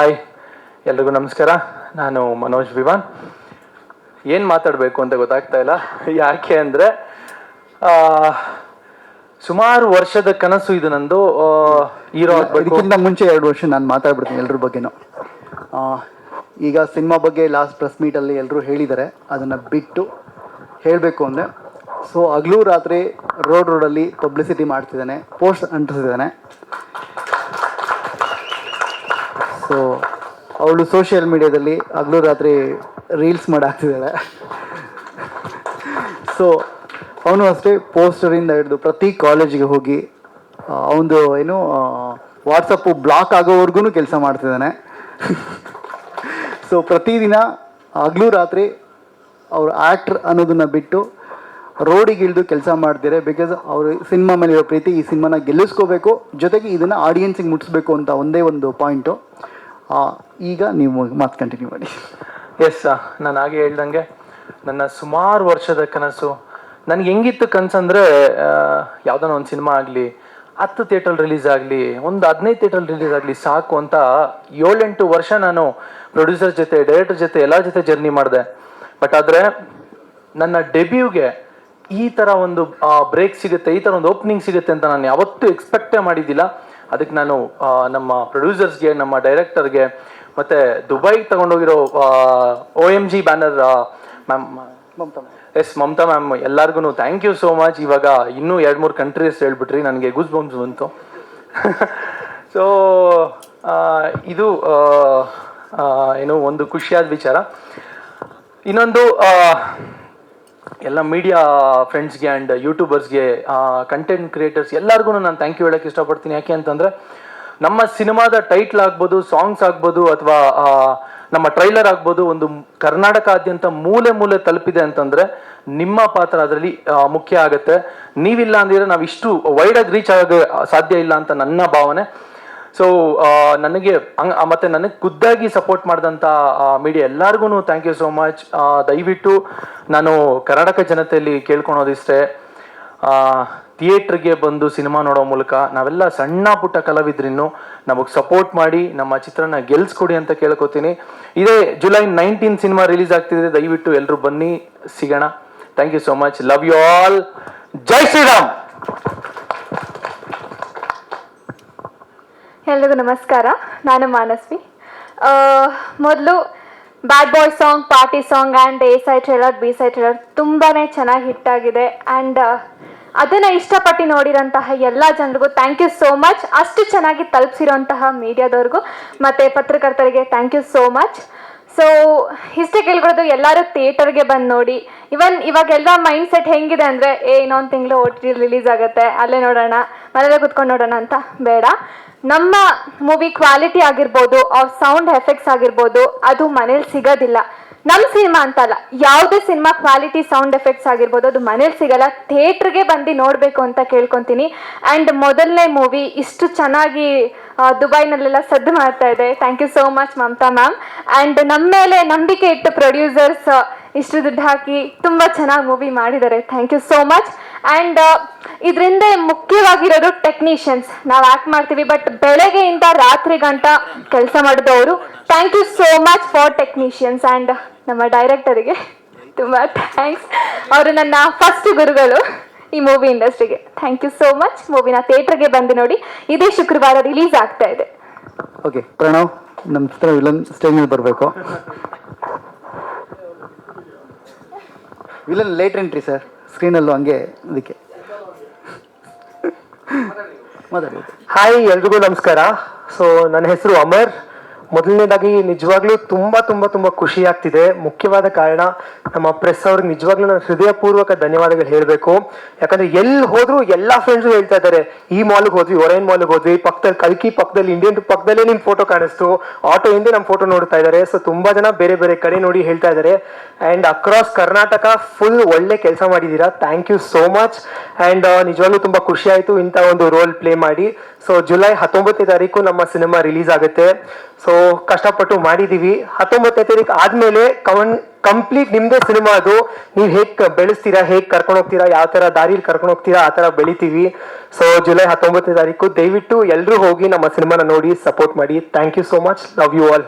Hi ಎಲ್ರಿಗೂ ನಮಸ್ಕಾರ. ನಾನು ಮನೋಜ್ ವಿವಾನ್. ಏನು ಮಾತಾಡಬೇಕು ಅಂತ ಗೊತ್ತಾಗ್ತಾ ಇಲ್ಲ. ಯಾಕೆ ಅಂದರೆ ಸುಮಾರು ವರ್ಷದ ಕನಸು ಇದು ನಂದು. ಹೀರೋ ಇದಕ್ಕಿಂತ ಮುಂಚೆ ಎರಡು ವರ್ಷ ನಾನು ಮಾತಾಡ್ಬಿಡ್ತೀನಿ ಎಲ್ರ ಬಗ್ಗೆನೂ. ಈಗ ಸಿನಿಮಾ ಬಗ್ಗೆ ಲಾಸ್ಟ್ ಪ್ರೆಸ್ ಮೀಟಲ್ಲಿ ಎಲ್ಲರೂ ಹೇಳಿದ್ದಾರೆ ಅದನ್ನು ಬಿಟ್ಟು ಹೇಳಬೇಕು ಅಂದರೆ ಸೊ ಹಗಲು ರಾತ್ರಿ ರೋಡ್ ರೋಡಲ್ಲಿ ಪಬ್ಲಿಸಿಟಿ ಮಾಡ್ತಿದ್ದಾನೆ ಪೋಸ್ಟ್ ಅಂಟಿಸಿದ್ದಾನೆ. ಸೊ ಅವಳು ಸೋಷಿಯಲ್ ಮೀಡಿಯಾದಲ್ಲಿ ಹಗಲು ರಾತ್ರಿ ರೀಲ್ಸ್ ಮಾಡಾಕ್ತಿದ್ದಾಳೆ. ಸೊ ಅವನು ಅಷ್ಟೇ ಪೋಸ್ಟರಿಂದ ಹಿಡಿದು ಪ್ರತಿ ಕಾಲೇಜಿಗೆ ಹೋಗಿ ಅವನದು ಏನು ವಾಟ್ಸಪ್ಪು ಬ್ಲಾಕ್ ಆಗೋವರೆಗೂ ಕೆಲಸ ಮಾಡ್ತಿದ್ದಾನೆ. ಸೊ ಪ್ರತಿದಿನ ಹಗಲು ರಾತ್ರಿ ಅವರು ಆ್ಯಕ್ಟ್ರ್ ಅನ್ನೋದನ್ನು ಬಿಟ್ಟು ರೋಡಿಗೆ ಇಳಿದು ಕೆಲಸ ಮಾಡ್ತಾರೆ ಬಿಕಾಸ್ ಅವರು ಸಿನಿಮಾ ಮೇಲೆ ಇರೋ ಪ್ರೀತಿ ಈ ಸಿನಿಮಾನ ಗೆಲ್ಲಿಸ್ಕೋಬೇಕು, ಜೊತೆಗೆ ಇದನ್ನು ಆಡಿಯನ್ಸಿಗೆ ಮುಟ್ಟಿಸ್ಬೇಕು ಅಂತ ಒಂದೇ ಒಂದು ಪಾಯಿಂಟು ಈಗ ನೀವು ಮಾತು ಕಂಟಿನ್ಯೂ ಮಾಡಿ. ಎಸ್ ನಾನು ಹಾಗೆ ಹೇಳ್ದಂಗೆ, ನನ್ನ ಸುಮಾರು ವರ್ಷದ ಕನಸು, ನನಗೆ ಹೆಂಗಿತ್ತು ಕನಸಂದ್ರೆ ಯಾವ್ದಾನ ಒಂದು ಸಿನಿಮಾ ಆಗಲಿ, ಹತ್ತು ಥಿಯೇಟರ್ ರಿಲೀಸ್ ಆಗಲಿ, ಒಂದು ಹದಿನೈದು ಥಿಯೇಟರ್ ರಿಲೀಸ್ ಆಗಲಿ ಸಾಕು ಅಂತ ಏಳೆಂಟು ವರ್ಷ ನಾನು ಪ್ರೊಡ್ಯೂಸರ್ ಜೊತೆ ಡೈರೆಕ್ಟರ್ ಜೊತೆ, ಎಲ್ಲ ಜೊತೆ ಜರ್ನಿ ಮಾಡಿದೆ. ಬಟ್ ಆದರೆ, ನನ್ನ ಡೆಬ್ಯೂಗೆ ಈ ಥರ ಒಂದು ಬ್ರೇಕ್ ಸಿಗುತ್ತೆ, ಈ ಥರ ಒಂದು ಓಪನಿಂಗ್ ಸಿಗುತ್ತೆ ಅಂತ ನಾನು ಯಾವತ್ತೂ ಎಕ್ಸ್ಪೆಕ್ಟೇ ಮಾಡಿದ್ದಿಲ್ಲ. ಅದಕ್ಕೆ ನಾನು ನಮ್ಮ ಪ್ರೊಡ್ಯೂಸರ್ಸ್ಗೆ ನಮ್ಮ ಡೈರೆಕ್ಟರ್ಗೆ ಮತ್ತು ದುಬೈಗೆ ತಗೊಂಡೋಗಿರೋ O M G banner ma'am S Mamata ma'am ಎಲ್ಲರಿಗೂ ಥ್ಯಾಂಕ್ ಯು ಸೋ ಮಚ್ ಇವಾಗ ಇನ್ನೂ ಎರಡು ಮೂರು ಕಂಟ್ರೀಸ್ ಹೇಳ್ಬಿಟ್ರಿ ನನಗೆ ಗೂಸ್ ಬಂಪ್ಸ್ ಬಂತು ಸೊ ಇದು ಏನು ಒಂದು ಖುಷಿಯಾದ ವಿಚಾರ. ಇನ್ನೊಂದು ಎಲ್ಲ ಮೀಡಿಯಾ ಫ್ರೆಂಡ್ಸ್ಗೆ ಆ್ಯಂಡ್ ಯೂಟ್ಯೂಬರ್ಸ್ಗೆ ಕಂಟೆಂಟ್ ಕ್ರಿಯೇಟರ್ಸ್ ಎಲ್ಲರಿಗೂ ನಾನು ಥ್ಯಾಂಕ್ ಯು ಹೇಳಕ್ಕೆ ಇಷ್ಟಪಡ್ತೀನಿ. ಯಾಕೆ ಅಂತಂದರೆ, ನಮ್ಮ ಸಿನಿಮಾದ ಟೈಟ್ಲ್ ಆಗ್ಬೋದು ಸಾಂಗ್ಸ್ ಆಗ್ಬೋದು, ಅಥವಾ ನಮ್ಮ ಟ್ರೈಲರ್ ಆಗ್ಬೋದು, ಒಂದು ಕರ್ನಾಟಕಾದ್ಯಂತ ಮೂಲೆ ಮೂಲೆ ತಲುಪಿದೆ ಅಂತಂದರೆ, ನಿಮ್ಮ ಪಾತ್ರ ಅದರಲ್ಲಿ ಮುಖ್ಯ ಆಗುತ್ತೆ. ನೀವಿಲ್ಲ ಅಂದಿದ್ರೆ ನಾವು ಇಷ್ಟು ವೈಡಾಗಿ ರೀಚ್ ಆಗೋ ಸಾಧ್ಯ ಇಲ್ಲ ಅಂತ ನನ್ನ ಭಾವನೆ. ಸೊ ನನಗೆ ಮತ್ತೆ ನನಗೆ ಖುದ್ದಾಗಿ ಸಪೋರ್ಟ್ ಮಾಡಿದಂಥ ಮೀಡಿಯಾ ಎಲ್ಲರಿಗೂ ಥ್ಯಾಂಕ್ ಯು ಸೋ ಮಚ್ ದಯವಿಟ್ಟು ನಾನು ಕರ್ನಾಟಕ ಜನತೆಯಲ್ಲಿ ಕೇಳ್ಕೊಳೋದಿಷ್ಟೇ. ಥಿಯೇಟ್ರಿಗೆ ಬಂದು ಸಿನಿಮಾ ನೋಡೋ ಮೂಲಕ ನಾವೆಲ್ಲ ಸಣ್ಣ ಪುಟ್ಟ ಕಲಾವಿದ್ರಿನ್ನು ನಮಗೆ ಸಪೋರ್ಟ್ ಮಾಡಿ, ನಮ್ಮ ಚಿತ್ರನ ಗೆಲ್ಸ್ಕೊಡಿ ಅಂತ ಕೇಳ್ಕೊತೀನಿ. ಇದೇ ಜುಲೈ ನೈನ್ಟೀನ್ ಸಿನಿಮಾ ರಿಲೀಸ್ ಆಗ್ತಿದೆ, ದಯವಿಟ್ಟು ಎಲ್ಲರೂ ಬನ್ನಿ, ಸಿಗೋಣ. Thank you so much love you all Jai Shriram! ಎಲ್ರಿಗೂ ನಮಸ್ಕಾರ. ನಾನು ಮಾನಸ್ವಿ. ಮೊದಲು bad boy song party song and A side trailer B side trailer ತುಂಬಾ ಚೆನ್ನಾಗಿ ಹಿಟ್ ಆಗಿದೆ ಆ್ಯಂಡ್ ಅದನ್ನು ಇಷ್ಟಪಟ್ಟು ನೋಡಿರೋಂತಹ ಎಲ್ಲ ಜನರಿಗೂ ಥ್ಯಾಂಕ್ ಯು ಸೋ ಮಚ್ ಅಷ್ಟು ಚೆನ್ನಾಗಿ ತಲುಪಿಸಿರೋಂತಹ ಮೀಡಿಯಾದವ್ರಿಗೂ ಮತ್ತು ಪತ್ರಕರ್ತರಿಗೆ thank you so much so ಇಷ್ಟೇ ಕೇಳ್ಕೊಳ್ಳೋದು ಎಲ್ಲರೂ ಥಿಯೇಟರ್ಗೆ ಬಂದು ನೋಡಿ. ಇವನ್ ಇವಾಗೆಲ್ಲ ಮೈಂಡ್ ಸೆಟ್ ಹೆಂಗಿದೆ ಅಂದರೆ, ಏ, ಇನ್ನೊಂದು ತಿಂಗಳು ಓ ರಿಲೀಸ್ ಆಗುತ್ತೆ. ಅಲ್ಲೇ ನೋಡೋಣ, ಮನೇಲೇ ಕುತ್ಕೊಂಡು ನೋಡೋಣ ಅಂತ ಬೇಡ. ನಮ್ಮ ಮೂವಿ ಕ್ವಾಲಿಟಿ ಆಗಿರ್ಬೋದು ಅವ್ರ ಸೌಂಡ್ ಎಫೆಕ್ಟ್ಸ್ ಆಗಿರ್ಬೋದು, ಅದು ಮನೇಲಿ ಸಿಗೋದಿಲ್ಲ. ನಮ್ಮ ಸಿನಿಮಾ ಅಂತಲ್ಲ, ಯಾವುದೇ ಸಿನಿಮಾ ಕ್ವಾಲಿಟಿ ಸೌಂಡ್ ಎಫೆಕ್ಟ್ಸ್ ಆಗಿರ್ಬೋದು, ಅದು ಮನೇಲಿ ಸಿಗಲ್ಲ. ಥಿಯೇಟ್ರಿಗೆ ಬಂದು ನೋಡಬೇಕು ಅಂತ ಕೇಳ್ಕೊತೀನಿ. ಆ್ಯಂಡ್ ಮೊದಲನೇ ಮೂವಿ ಇಷ್ಟು ಚೆನ್ನಾಗಿ ದುಬೈನಲ್ಲೆಲ್ಲ ಸದ್ದು ಮಾಡ್ತಾ ಇದೆ. Thank you so much Mamata ma'am and ನಮ್ಮ ಮೇಲೆ ನಂಬಿಕೆ ಇಟ್ಟು ಪ್ರೊಡ್ಯೂಸರ್ಸ್ ಇಷ್ಟು ದುಡ್ಡು ಹಾಕಿ ತುಂಬ ಚೆನ್ನಾಗಿ ಮೂವಿ ಮಾಡಿದ್ದಾರೆ. Thank you so much and ಇದರಿಂದ ಮುಖ್ಯವಾಗಿರೋದು ಟೆಕ್ನಿಷಿಯನ್ಸ್ ನಾವು ಆ್ಯಕ್ಟ್ ಮಾಡ್ತೀವಿ ಬಟ್ ಬೆಳಗ್ಗೆಯಿಂದ ರಾತ್ರಿ ಗಂಟ ಕೆಲಸ ಮಾಡಿದವರು. Thank you so much for technicians and ನಮ್ಮ ಡೈರೆಕ್ಟರಿಗೆ ತುಂಬ ಥ್ಯಾಂಕ್ಸ್ ಅವರು ನನ್ನ ಫಸ್ಟ್ ಗುರುಗಳು ಈ ಮೂವಿ ಇಂಡಸ್ಟ್ರಿಗೆ ಥ್ಯಾಂಕ್ ಯು ಸೋ ಮಚ್ ಮೂವಿನ ಥಿಯೇಟರ್ಗೆ ಬಂದು ನೋಡಿ ಇದೇ ಶುಕ್ರವಾರ ರಿಲೀಸ್ ಆಗ್ತಾ ಇದೆ. ಓಕೆ ಪ್ರಣವ್ ನಮ್ಮ ಚಿತ್ರ ವಿಲನ್ ಸ್ಟೇಜ್ ಮೇಲೆ ಬರಬೇಕು. ವಿಲನ್ ಲೇಟ್ ಎಂಟ್ರಿ ಸರ್ ಸ್ಕ್ರೀನಲ್ಲೂ ಹಂಗೆ ಅದಕ್ಕೆ. ಮಾತಾಡಿ ಹಾಯ್ ಎಲ್ರಿಗೂ ನಮಸ್ಕಾರ. ಸೊ ನನ್ನ ಹೆಸರು ಅಮರ್. ಮೊದಲನೇದಾಗಿ ನಿಜವಾಗ್ಲೂ ತುಂಬಾ ತುಂಬಾ ತುಂಬಾ ಖುಷಿ ಆಗ್ತಿದೆ. ಮುಖ್ಯವಾದ ಕಾರಣ ನಮ್ಮ ಪ್ರೆಸ್ ಅವ್ರಿಗೆ ನಿಜವಾಗ್ಲೂ ನಾನು ಹೃದಯಪೂರ್ವಕ ಧನ್ಯವಾದಗಳು ಹೇಳಬೇಕು. ಯಾಕಂದ್ರೆ ಎಲ್ಲಿ ಹೋದ್ರು ಎಲ್ಲಾ ಫ್ರೆಂಡ್ಸು ಹೇಳ್ತಾ ಇದ್ದಾರೆ, ಈ ಮಾಲ್ಗೆ ಹೋದ್ವಿ ಒರೈನ್ ಮಾಲ್ಗೆ ಹೋದ್ವಿ, ಪಕ್ಕದಲ್ಲಿ ಕಲ್ಕಿ ಪಕ್ಕದಲ್ಲಿ ಇಂಡಿಯನ್ ಪಕ್ಕದಲ್ಲೇ ನಿಮ್ ಫೋಟೋ ಕಾಣಿಸ್ತು ಆಟೋ ಹಿಂದೆ ನಮ್ಮ ಫೋಟೋ ನೋಡ್ತಾ ಇದ್ದಾರೆ. ಸೊ ತುಂಬಾ ಜನ ಬೇರೆ ಬೇರೆ ಕಡೆ ನೋಡಿ ಹೇಳ್ತಾ ಇದ್ದಾರೆ. ಅಂಡ್ ಅಕ್ರಾಸ್ ಕರ್ನಾಟಕ ಫುಲ್ ಒಳ್ಳೆ ಕೆಲಸ ಮಾಡಿದ್ದೀರಾ. Thank you so much and ನಿಜವಾಗ್ಲೂ ತುಂಬಾ ಖುಷಿ ಆಯಿತು ಇಂಥ ಒಂದು ರೋಲ್ ಪ್ಲೇ ಮಾಡಿ. ಸೊ ಜುಲೈ ಹತ್ತೊಂಬತ್ತನೇ ತಾರೀಕು ನಮ್ಮ ಸಿನಿಮಾ ರಿಲೀಸ್ ಆಗುತ್ತೆ. ಸೊ ಕಷ್ಟಪಟ್ಟು ಮಾಡಿದೀವಿ. ಹತ್ತೊಂಬತ್ತನೇ ತಾರೀಕು ಆದ್ಮೇಲೆ ಕವನ್ ಕಂಪ್ಲೀಟ್ ನಿಮ್ದೇ ಸಿನಿಮಾ ಅದು. ನೀವು ಹೇಗ್ ಬೆಳೆಸ್ತೀರಾ, ಹೇಗ್ ಕರ್ಕೊಂಡು ಹೋಗ್ತೀರಾ, ಯಾವ ತರ ದಾರಿಲಿ ಕರ್ಕೊಂಡು ಹೋಗ್ತೀರಾ, ಆ ತರ ಬೆಳಿತೀವಿ. ಸೊ ಜುಲೈ ಹತ್ತೊಂಬತ್ತನೇ ತಾರೀಕು ದಯವಿಟ್ಟು ಎಲ್ಲರೂ ಹೋಗಿ ನಮ್ಮ ಸಿನಿಮಾನ ನೋಡಿ ಸಪೋರ್ಟ್ ಮಾಡಿ. Thank you so much love you all